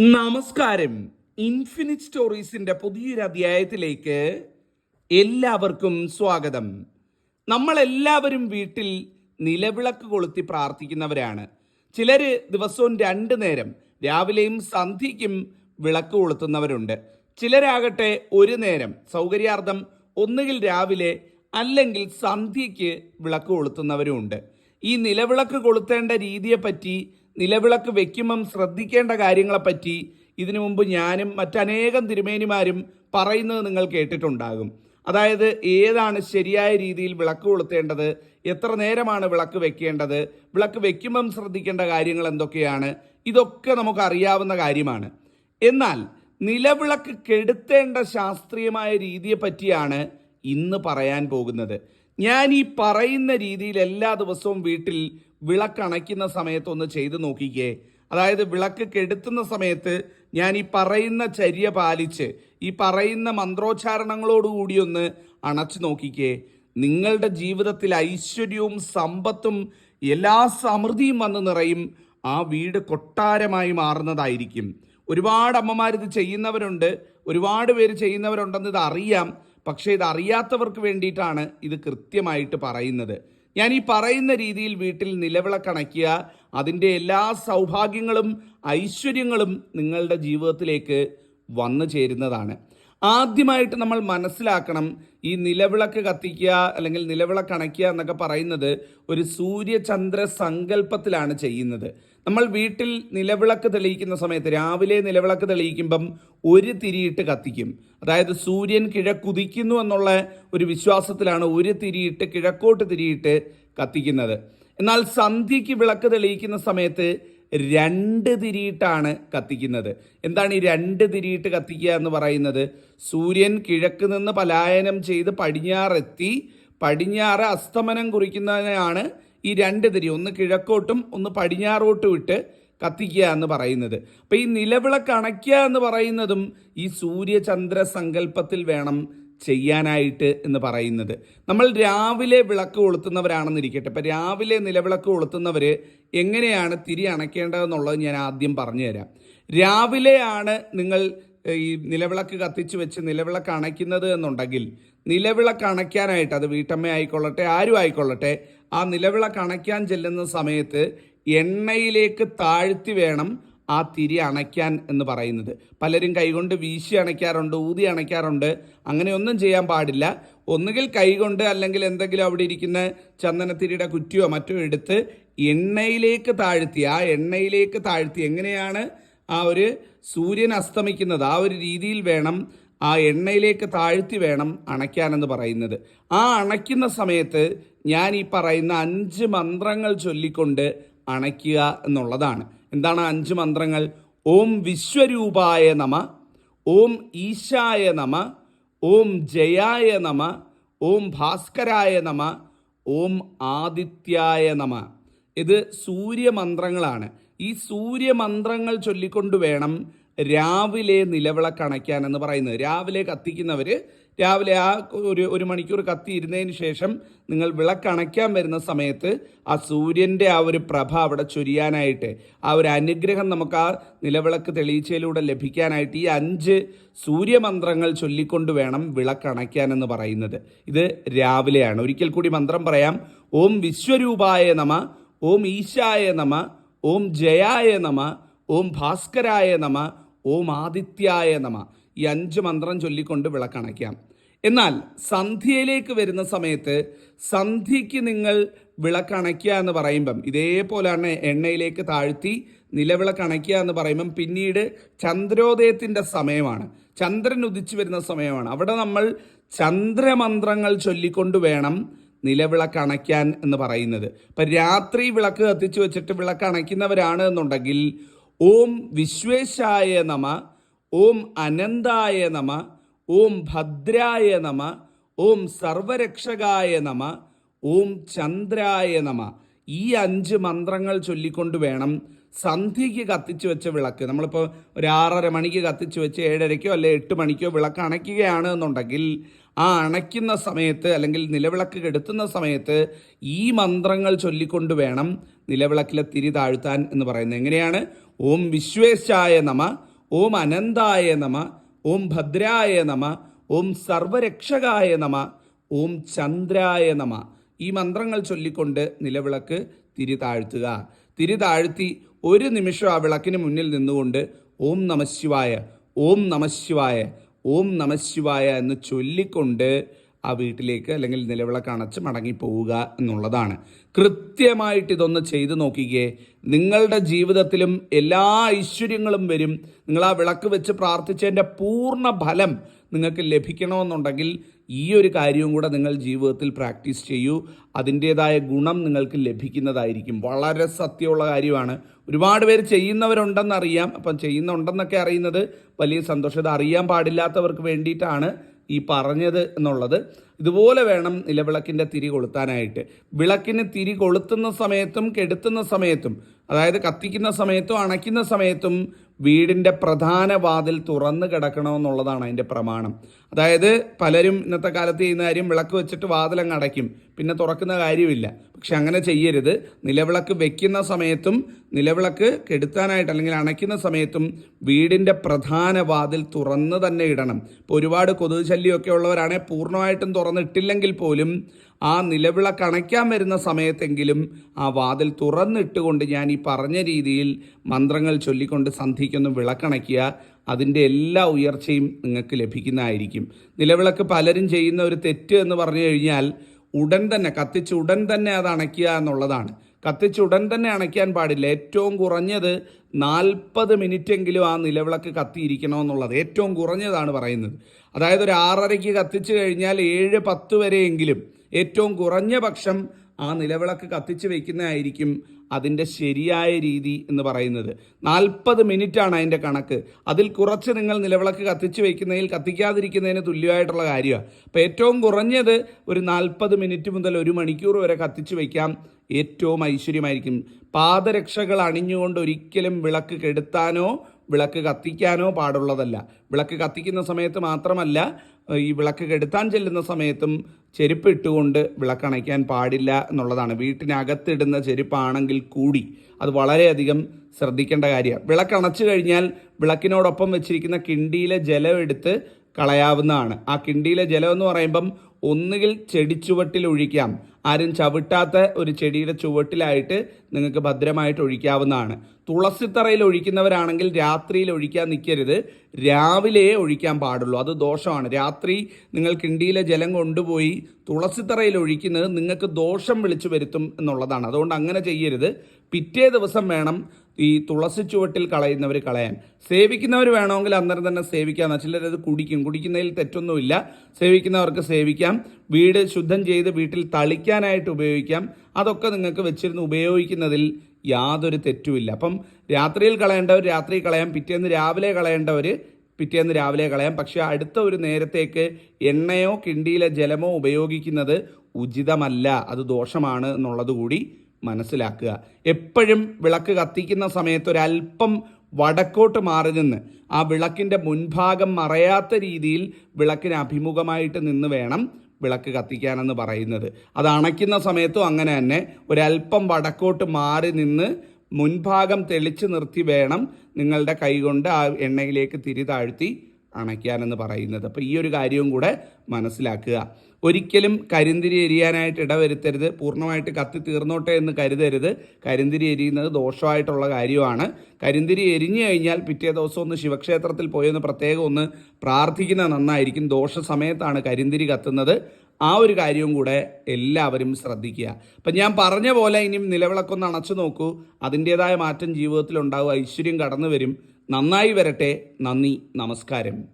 നമസ്കാരം. ഇൻഫിനിറ്റ് സ്റ്റോറീസിന്റെ പുതിയൊരു അധ്യായത്തിലേക്ക് എല്ലാവർക്കും സ്വാഗതം. നമ്മൾ എല്ലാവരും വീട്ടിൽ നിലവിളക്ക് കൊളുത്തി പ്രാർത്ഥിക്കുന്നവരാണ്. ചിലര് ദിവസവും രണ്ടു നേരം രാവിലെയും സന്ധ്യയ്ക്കും വിളക്ക് കൊളുത്തുന്നവരുണ്ട്. ചിലരാകട്ടെ ഒരു നേരം സൗകര്യാർത്ഥം ഒന്നുകിൽ രാവിലെ അല്ലെങ്കിൽ സന്ധ്യയ്ക്ക് വിളക്ക് കൊളുത്തുന്നവരുമുണ്ട്. ഈ നിലവിളക്ക് കൊളുത്തേണ്ട രീതിയെപ്പറ്റി നിലവിളക്ക് വെക്കുമ്പം ശ്രദ്ധിക്കേണ്ട കാര്യങ്ങളെപ്പറ്റി ഇതിനു മുമ്പ് ഞാനും മറ്റനേകം തിരുമേനിമാരും പറയുന്നത് നിങ്ങൾ കേട്ടിട്ടുണ്ടാകും. അതായത് ഏതാണ് ശരിയായ രീതിയിൽ വിളക്ക് കൊളുത്തേണ്ടത് എത്ര നേരമാണ് വിളക്ക് വെക്കേണ്ടത് വിളക്ക് വെക്കുമ്പം ശ്രദ്ധിക്കേണ്ട കാര്യങ്ങൾ എന്തൊക്കെയാണ് ഇതൊക്കെ നമുക്ക് അറിയാവുന്ന കാര്യമാണ്. എന്നാൽ നിലവിളക്ക് കെടുത്തേണ്ട ശാസ്ത്രീയമായ രീതിയെ പറ്റിയാണ് ഇന്ന് പറയാൻ പോകുന്നത്. ഞാൻ ഈ പറയുന്ന രീതിയിൽ എല്ലാ ദിവസവും വീട്ടിൽ വിളക്കണയ്ക്കുന്ന സമയത്ത് ഒന്ന് ചെയ്തു നോക്കിക്കേ. അതായത് വിളക്ക് കെടുത്തുന്ന സമയത്ത് ഞാൻ ഈ പറയുന്ന ചര്യ പാലിച്ച് ഈ പറയുന്ന മന്ത്രോച്ചാരണങ്ങളോടുകൂടി ഒന്ന് അണച്ചു നോക്കിക്കേ. നിങ്ങളുടെ ജീവിതത്തിൽ ഐശ്വര്യവും സമ്പത്തും എല്ലാ സമൃദ്ധിയും വന്ന് നിറയും ആ വീട് കൊട്ടാരമായി മാറുന്നതായിരിക്കും. ഒരുപാട് അമ്മമാർ ഇത് ചെയ്യുന്നവരുണ്ട് ഒരുപാട് പേര് ചെയ്യുന്നവരുണ്ടെന്ന് ഇത് അറിയാം. പക്ഷേ ഇത് അറിയാത്തവർക്ക് വേണ്ടിയിട്ടാണ് ഇത് കൃത്യമായിട്ട് പറയുന്നത്. ഞാൻ ഈ പറയുന്ന രീതിയിൽ വീട്ടിൽ നിലവിളക്കണക്കിയ അതിന്റെ എല്ലാ സൗഭാഗ്യങ്ങളും ഐശ്വര്യങ്ങളും നിങ്ങളുടെ ജീവിതത്തിലേക്ക് വന്നു ചേരുന്നതാണ്. ആദ്യമായിട്ട് നമ്മൾ മനസ്സിലാക്കണം ഈ നിലവിളക്ക് കത്തിക്കുക അല്ലെങ്കിൽ നിലവിളക്ക് അണയ്ക്കുക എന്നൊക്കെ പറയുന്നത് ഒരു സൂര്യചന്ദ്ര സങ്കല്പത്തിലാണ് ചെയ്യുന്നത്. നമ്മൾ വീട്ടിൽ നിലവിളക്ക് തെളിയിക്കുന്ന സമയത്ത് രാവിലെ നിലവിളക്ക് തെളിയിക്കുമ്പം ഒരു തിരിയിട്ട് കത്തിക്കും. അതായത് സൂര്യൻ കിഴക്കുതിക്കുന്നു എന്നുള്ള ഒരു വിശ്വാസത്തിലാണ് ഒരു തിരിയിട്ട് കിഴക്കോട്ട് തിരിയിട്ട് കത്തിക്കുന്നത്. എന്നാൽ സന്ധ്യയ്ക്ക് വിളക്ക് തെളിയിക്കുന്ന സമയത്ത് രണ്ട് തിരിയിട്ടാണ് കത്തിക്കുന്നത്. എന്താണ് ഈ രണ്ട് തിരിയിട്ട് കത്തിക്കുക എന്ന് പറയുന്നത്? സൂര്യൻ കിഴക്ക് നിന്ന് പലായനം ചെയ്ത് പടിഞ്ഞാറെത്തി പടിഞ്ഞാറ് അസ്തമനം കുറിക്കുന്നതിനാണ് ഈ രണ്ട് തിരി ഒന്ന് കിഴക്കോട്ടും ഒന്ന് പടിഞ്ഞാറോട്ടും ഇട്ട് കത്തിക്കുക എന്ന് പറയുന്നത്. അപ്പം ഈ നിലവിളക്ക് അണയ്ക്കുക എന്ന് പറയുന്നതും ഈ സൂര്യചന്ദ്ര സങ്കല്പത്തിൽ വേണം ചെയ്യാനായിട്ട് എന്ന് പറയുന്നത്. നമ്മൾ രാവിലെ വിളക്ക് കൊളുത്തുന്നവരാണെന്നിരിക്കട്ടെ. ഇപ്പം രാവിലെ നിലവിളക്ക് കൊളുത്തുന്നവർ എങ്ങനെയാണ് തിരി അണയ്ക്കേണ്ടതെന്നുള്ളത് ഞാൻ ആദ്യം പറഞ്ഞു തരാം രാവിലെയാണ് നിങ്ങൾ ഈ നിലവിളക്ക് കത്തിച്ച് വെച്ച് നിലവിളക്ക് അണയ്ക്കുന്നത് എന്നുണ്ടെങ്കിൽ നിലവിളക്ക് അണയ്ക്കാനായിട്ട് അത് വീട്ടമ്മ ആയിക്കൊള്ളട്ടെ ആരും ആയിക്കൊള്ളട്ടെ ആ നിലവിളക്ക് അണയ്ക്കാൻ ചെല്ലുന്ന സമയത്ത് എണ്ണയിലേക്ക് താഴ്ത്തി വേണം ആ തിരി അണയ്ക്കാൻ എന്ന് പറയുന്നത്. പലരും കൈകൊണ്ട് വീശി അണയ്ക്കാറുണ്ട് ഊതി അണയ്ക്കാറുണ്ട്. അങ്ങനെയൊന്നും ചെയ്യാൻ പാടില്ല. ഒന്നുകിൽ കൈകൊണ്ട് അല്ലെങ്കിൽ എന്തെങ്കിലും അവിടെ ഇരിക്കുന്ന ചന്ദനത്തിരിയുടെ കുറ്റിയോ മറ്റോ എടുത്ത് എണ്ണയിലേക്ക് താഴ്ത്തി ആ എണ്ണയിലേക്ക് താഴ്ത്തി എങ്ങനെയാണ് ആ ഒരു സൂര്യൻ അസ്തമിക്കുന്നത് ആ ഒരു രീതിയിൽ വേണം ആ എണ്ണയിലേക്ക് താഴ്ത്തി വേണം അണയ്ക്കാനെന്ന് പറയുന്നത്. ആ അണയ്ക്കുന്ന സമയത്ത് ഞാൻ ഈ പറയുന്ന അഞ്ച് മന്ത്രങ്ങൾ ചൊല്ലിക്കൊണ്ട് അണയ്ക്കുക എന്നുള്ളതാണ്. എന്താണ് അഞ്ച് മന്ത്രങ്ങൾ? ഓം വിശ്വരൂപായ നമ ഓം ഈശായ നമ ഓം ജയായ നമ ഓം ഭാസ്കരായ നമ ഓം ആദിത്യായ നമ. ഇത് സൂര്യമന്ത്രങ്ങളാണ്. ഈ സൂര്യമന്ത്രങ്ങൾ ചൊല്ലിക്കൊണ്ട് വേണം രാവിലെ നിലവിളക്കണയ്ക്കാൻ എന്ന് പറയുന്നത്. രാവിലെ കത്തിക്കുന്നവർ രാവിലെ ആ ഒരു ഒരു മണിക്കൂർ കത്തിയിരുന്നതിന് ശേഷം നിങ്ങൾ വിളക്കണയ്ക്കാൻ വരുന്ന സമയത്ത് ആ സൂര്യന്റെ ആ ഒരു പ്രഭ അവിടെ ചൊരിയാനായിട്ട് ആ ഒരു അനുഗ്രഹം നമുക്ക് ആ നിലവിളക്ക് തെളിയിച്ചതിലൂടെ ലഭിക്കാനായിട്ട് ഈ അഞ്ച് സൂര്യമന്ത്രങ്ങൾ ചൊല്ലിക്കൊണ്ട് വേണം വിളക്കണയ്ക്കാൻ എന്ന് പറയുന്നത്. ഇത് രാവിലെയാണ്. ഒരിക്കൽ കൂടി മന്ത്രം പറയാം. ഓം വിശ്വരൂപായ നമ ഓം ഈശായ നമ ഓം ജയായ നമ ഓം ഭാസ്കരായ നമ ഓം ആദിത്യായ നമ. ഈ അഞ്ച് മന്ത്രം ചൊല്ലിക്കൊണ്ട് വിളക്കണയ്ക്കാം. എന്നാൽ സന്ധ്യയിലേക്ക് വരുന്ന സമയത്ത് സന്ധ്യയ്ക്ക് നിങ്ങൾ വിളക്കണയ്ക്കുക എന്ന് പറയുമ്പം ഇതേപോലെയാണ് എണ്ണയിലേക്ക് താഴ്ത്തി നിലവിളക്കണയ്ക്കുക എന്ന് പറയുമ്പം പിന്നീട് ചന്ദ്രോദയത്തിന്റെ സമയമാണ്. ചന്ദ്രൻ ഉദിച്ചു വരുന്ന സമയമാണ്. അവിടെ നമ്മൾ ചന്ദ്രമന്ത്രങ്ങൾ ചൊല്ലിക്കൊണ്ട് വേണം നിലവിളക്ക് അണയ്ക്കാൻ എന്ന് പറയുന്നത്. ഇപ്പം രാത്രി വിളക്ക് കത്തിച്ചു വെച്ചിട്ട് വിളക്ക് അണയ്ക്കുന്നവരാണ് എന്നുണ്ടെങ്കിൽ ഓം വിശ്വേശായ നമ ഓം അനന്തായ നമ ഓം ഭദ്രായ നമ ഓം സർവരക്ഷകായ നമ ഓം ചന്ദ്രായ നമ. ഈ അഞ്ച് മന്ത്രങ്ങൾ ചൊല്ലിക്കൊണ്ട് വേണം സന്ധ്യയ്ക്ക് കത്തിച്ചു വെച്ച വിളക്ക്. നമ്മളിപ്പോൾ ഒരു ആറര മണിക്ക് കത്തിച്ചു വെച്ച് ഏഴരയ്ക്കോ അല്ലെ എട്ട് മണിക്കോ വിളക്ക് അണയ്ക്കുകയാണ് എന്നുണ്ടെങ്കിൽ ആ അണയ്ക്കുന്ന സമയത്ത് അല്ലെങ്കിൽ നിലവിളക്ക് കെടുത്തുന്ന സമയത്ത് ഈ മന്ത്രങ്ങൾ ചൊല്ലിക്കൊണ്ട് വേണം നിലവിളക്കിലെ തിരി താഴ്ത്താൻ എന്ന് പറയുന്നത്. എങ്ങനെയാണ്? ഓം വിശ്വേശായ നമ ഓം അനന്തായ നമ ഓം ഭദ്രായ നമ ഓം സർവരക്ഷകായ നമ ഓം ചന്ദ്രായ നമ. ഈ മന്ത്രങ്ങൾ ചൊല്ലിക്കൊണ്ട് നിലവിളക്ക് തിരി താഴ്ത്തുക. തിരി താഴ്ത്തി ഒരു നിമിഷം ആ വിളക്കിന് മുന്നിൽ നിന്നുകൊണ്ട് ഓം നമശിവായ ഓം നമശിവായ ഓം നമശിവായ എന്ന് ചൊല്ലിക്കൊണ്ട് ആ വീട്ടിലേക്ക് അല്ലെങ്കിൽ നിലവിളക്ക് അണച്ച് മടങ്ങിപ്പോവുക എന്നുള്ളതാണ്. കൃത്യമായിട്ട് ഇതൊന്ന് ചെയ്തു നോക്കിക്കേ. നിങ്ങളുടെ ജീവിതത്തിലും എല്ലാ ഐശ്വര്യങ്ങളും വരും. നിങ്ങൾ ആ വിളക്ക് വെച്ച് പ്രാർത്ഥിച്ചതിന്റെ പൂർണ ഫലം നിങ്ങൾക്ക് ലഭിക്കണമെന്നുണ്ടെങ്കിൽ ഈ ഒരു കാര്യവും കൂടെ നിങ്ങൾ ജീവിതത്തിൽ പ്രാക്ടീസ് ചെയ്യൂ. അതിന്റേതായ ഗുണം നിങ്ങൾക്ക് ലഭിക്കുന്നതായിരിക്കും. വളരെ സത്യമുള്ള കാര്യമാണ്. ഒരുപാട് പേര് ചെയ്യുന്നവരുണ്ടെന്നറിയാം. അപ്പം ചെയ്യുന്നുണ്ടെന്നൊക്കെ അറിയുന്നത് വലിയ സന്തോഷം. അറിയാൻ പാടില്ലാത്തവർക്ക് വേണ്ടിയിട്ടാണ്. ഈ പറഞ്ഞത് എന്നുള്ളത്. ഇതുപോലെ വേണം നിലവിളക്കിന്റെ തിരി കൊളുത്താനായിട്ട്. വിളക്കിന് തിരി കൊളുത്തുന്ന സമയത്തും കെടുത്തുന്ന സമയത്തും അതായത് കത്തിക്കുന്ന സമയത്തും അണയ്ക്കുന്ന സമയത്തും വീടിന്റെ പ്രധാന വാതിൽ തുറന്ന് കിടക്കണമെന്നുള്ളതാണ് അതിന്റെ പ്രമാണം. അതായത് പലരും ഇന്നത്തെ കാലത്ത് ചെയ്യുന്ന കാര്യം വിളക്ക് വെച്ചിട്ട് വാതിലങ്ങ് അടയ്ക്കും. പിന്നെ തുറക്കുന്ന കാര്യമില്ല. പക്ഷെ അങ്ങനെ ചെയ്യരുത്. നിലവിളക്ക് വെക്കുന്ന സമയത്തും നിലവിളക്ക് കെടുത്താനായിട്ട് അല്ലെങ്കിൽ അണയ്ക്കുന്ന സമയത്തും വീടിന്റെ പ്രധാന വാതിൽ തുറന്ന് തന്നെ ഇടണം. ഇപ്പോൾ ഒരുപാട് കൊതുക് ശല്യമൊക്കെ ഉള്ളവരാണെങ്കിൽ പൂർണമായിട്ടും തുറന്നിട്ടില്ലെങ്കിൽ പോലും ആ നിലവിളക്ക് അണയ്ക്കാൻ വരുന്ന സമയത്തെങ്കിലും ആ വാതിൽ തുറന്നിട്ടുകൊണ്ട് ഞാൻ ഈ പറഞ്ഞ രീതിയിൽ മന്ത്രങ്ങൾ ചൊല്ലിക്കൊണ്ട് സന്ധിക്കൊന്ന് വിളക്കണയ്ക്കുക അതിന്റെ എല്ലാ ഉയർച്ചയും നിങ്ങൾക്ക് ലഭിക്കുന്നതായിരിക്കും. നിലവിളക്ക് പലരും ചെയ്യുന്ന ഒരു തെറ്റ് എന്ന് പറഞ്ഞു കഴിഞ്ഞാൽ ഉടൻ തന്നെ കത്തിച്ച് ഉടൻ തന്നെ അത് അണയ്ക്കുക എന്നുള്ളതാണ്. കത്തിച്ച് ഉടൻ തന്നെ അണയ്ക്കാൻ പാടില്ല. ഏറ്റവും കുറഞ്ഞത് നാൽപ്പത് മിനിറ്റെങ്കിലും ആ നിലവിളക്ക് കത്തിയിരിക്കണമെന്നുള്ളത് ഏറ്റവും കുറഞ്ഞതാണ് പറയുന്നത്. അതായത് ഒരു ആറരയ്ക്ക് കത്തിച്ച് കഴിഞ്ഞാൽ ഏഴ് പത്ത് വരെയെങ്കിലും ഏറ്റവും കുറഞ്ഞ പക്ഷം ആ നിലവിളക്ക് കത്തിച്ച് വയ്ക്കുന്നതായിരിക്കും അതിന്റെ ശരിയായ രീതി എന്ന് പറയുന്നത്. നാൽപ്പത് മിനിറ്റാണ് അതിന്റെ കണക്ക്. അതിൽ കുറച്ച് നിങ്ങൾ നിലവിളക്ക് കത്തിച്ച് വയ്ക്കുന്നതിൽ കത്തിക്കാതിരിക്കുന്നതിന് തുല്യമായിട്ടുള്ള കാര്യമാണ്. അപ്പോൾ ഏറ്റവും കുറഞ്ഞത് ഒരു നാൽപ്പത് മിനിറ്റ് മുതൽ ഒരു മണിക്കൂർ വരെ കത്തിച്ച് വയ്ക്കാം ഏറ്റവും ഐശ്വര്യമായിരിക്കും. പാദരക്ഷകൾ അണിഞ്ഞുകൊണ്ട് ഒരിക്കലും വിളക്ക് കെടുത്താനോ വിളക്ക് കത്തിക്കാനോ പാടുള്ളതല്ല. വിളക്ക് കത്തിക്കുന്ന സമയത്ത് മാത്രമല്ല ഈ വിളക്ക് കെടുത്താൻ ചെല്ലുന്ന സമയത്തും ചെരുപ്പ് ഇട്ടുകൊണ്ട് വിളക്കണയ്ക്കാൻ പാടില്ല എന്നുള്ളതാണ്. വീട്ടിനകത്തിടുന്ന ചെരുപ്പാണെങ്കിൽ കൂടി അത് വളരെയധികം ശ്രദ്ധിക്കേണ്ട കാര്യമാണ് വിളക്കണച്ചു കഴിഞ്ഞാൽ വിളക്കിനോടൊപ്പം വെച്ചിരിക്കുന്ന കിണ്ടിയിലെ ജലം എടുത്ത് കളയാവുന്നതാണ്. ആ കിണ്ടിയിലെ ജലം എന്ന് പറയുമ്പം ഒന്നുകിൽ ചെടിച്ചുവട്ടിൽ ഒഴിക്കാം. ആരും ചവിട്ടാത്ത ഒരു ചെടിയുടെ ചുവട്ടിലായിട്ട് നിങ്ങൾക്ക് ഭദ്രമായിട്ട് ഒഴിക്കാവുന്നതാണ്. തുളസിത്തറയിൽ ഒഴിക്കുന്നവരാണെങ്കിൽ രാത്രിയിൽ ഒഴിക്കാൻ നിൽക്കരുത് രാവിലെ ഒഴിക്കാൻ പാടുള്ളൂ. അത് ദോഷമാണ്. രാത്രി നിങ്ങൾ കിണ്ടിയിലെ ജലം കൊണ്ടുപോയി തുളസിത്തറയിൽ ഒഴിക്കുന്നത് നിങ്ങൾക്ക് ദോഷം വിളിച്ചു വരുത്തും എന്നുള്ളതാണ്. അതുകൊണ്ട് അങ്ങനെ ചെയ്യരുത്. പിറ്റേ ദിവസം വേണം ഈ തുളസി ചുവട്ടിൽ കളയുന്നവർ കളയാൻ. സേവിക്കുന്നവർ വേണമെങ്കിൽ അന്നേരം തന്നെ സേവിക്കാം ചിലരത് കുടിക്കും. കുടിക്കുന്നതിൽ തെറ്റൊന്നുമില്ല. സേവിക്കുന്നവർക്ക് സേവിക്കാം. വീട് ശുദ്ധം ചെയ്ത് വീട്ടിൽ തളിക്കാനായിട്ട് ഉപയോഗിക്കാം. അതൊക്കെ നിങ്ങൾക്ക് വെച്ചിരുന്ന് ഉപയോഗിക്കുന്നതിൽ യാതൊരു തെറ്റുമില്ല. അപ്പം രാത്രിയിൽ കളയേണ്ടവർ രാത്രി കളയാം. പിറ്റേന്ന് രാവിലെ കളയേണ്ടവർ പിറ്റേന്ന് രാവിലെ കളയാം. പക്ഷേ അടുത്ത ഒരു നേരത്തേക്ക് എണ്ണയോ കിണ്ടിയിലെ ജലമോ ഉപയോഗിക്കുന്നത് ഉചിതമല്ല. അത് ദോഷമാണ് എന്നുള്ളത് കൂടി മനസ്സിലാക്കുക. എപ്പോഴും വിളക്ക് കത്തിക്കുന്ന സമയത്ത് ഒരല്പം വടക്കോട്ട് മാറി നിന്ന് ആ വിളക്കിന്റെ മുൻഭാഗം മറയാത്ത രീതിയിൽ വിളക്കിന് അഭിമുഖമായിട്ട് നിന്ന് വേണം. വിളക്ക് കത്തിക്കാനെന്ന് പറയുന്നത്. അത് അണയ്ക്കുന്ന സമയത്തും അങ്ങനെ തന്നെ ഒരല്പം വടക്കോട്ട് മാറി നിന്ന് മുൻഭാഗം തെളിച്ച് നിർത്തി വേണം നിങ്ങളുടെ കൈകൊണ്ട് ആ എണ്ണയിലേക്ക് തിരി താഴ്ത്തി അണയ്ക്കാനെന്ന് പറയുന്നത്. അപ്പോൾ ഈ ഒരു കാര്യവും കൂടെ മനസ്സിലാക്കുക. ഒരിക്കലും കരിന്തിരി എരിയാനായിട്ട് ഇടവരുത്തരുത്. പൂർണമായിട്ട് കത്തി തീർന്നോട്ടെ എന്ന് കരുതരുത്. കരിന്തിരി എരിയുന്നത് ദോഷമായിട്ടുള്ള കാര്യമാണ്. കരിന്തിരി എരിഞ്ഞു കഴിഞ്ഞാൽ പിറ്റേ ദിവസം ഒന്ന് ശിവക്ഷേത്രത്തിൽ പോയി ഒന്ന് പ്രത്യേകം ഒന്ന് പ്രാർത്ഥിക്കുന്നത് നന്നായിരിക്കും. ദോഷ സമയത്താണ് കരിന്തിരി കത്തുന്നത്. ആ ഒരു കാര്യവും കൂടെ എല്ലാവരും ശ്രദ്ധിക്കുക. അപ്പം ഞാൻ പറഞ്ഞ പോലെ ഇനിയും നിലവിളക്കൊന്ന് അണച്ചു നോക്കൂ. അതിന്റേതായ മാറ്റം ജീവിതത്തിൽ ഉണ്ടാവും ഐശ്വര്യം കടന്നു വരും നന്നായി വരട്ടെ. നന്ദി നമസ്കാരം.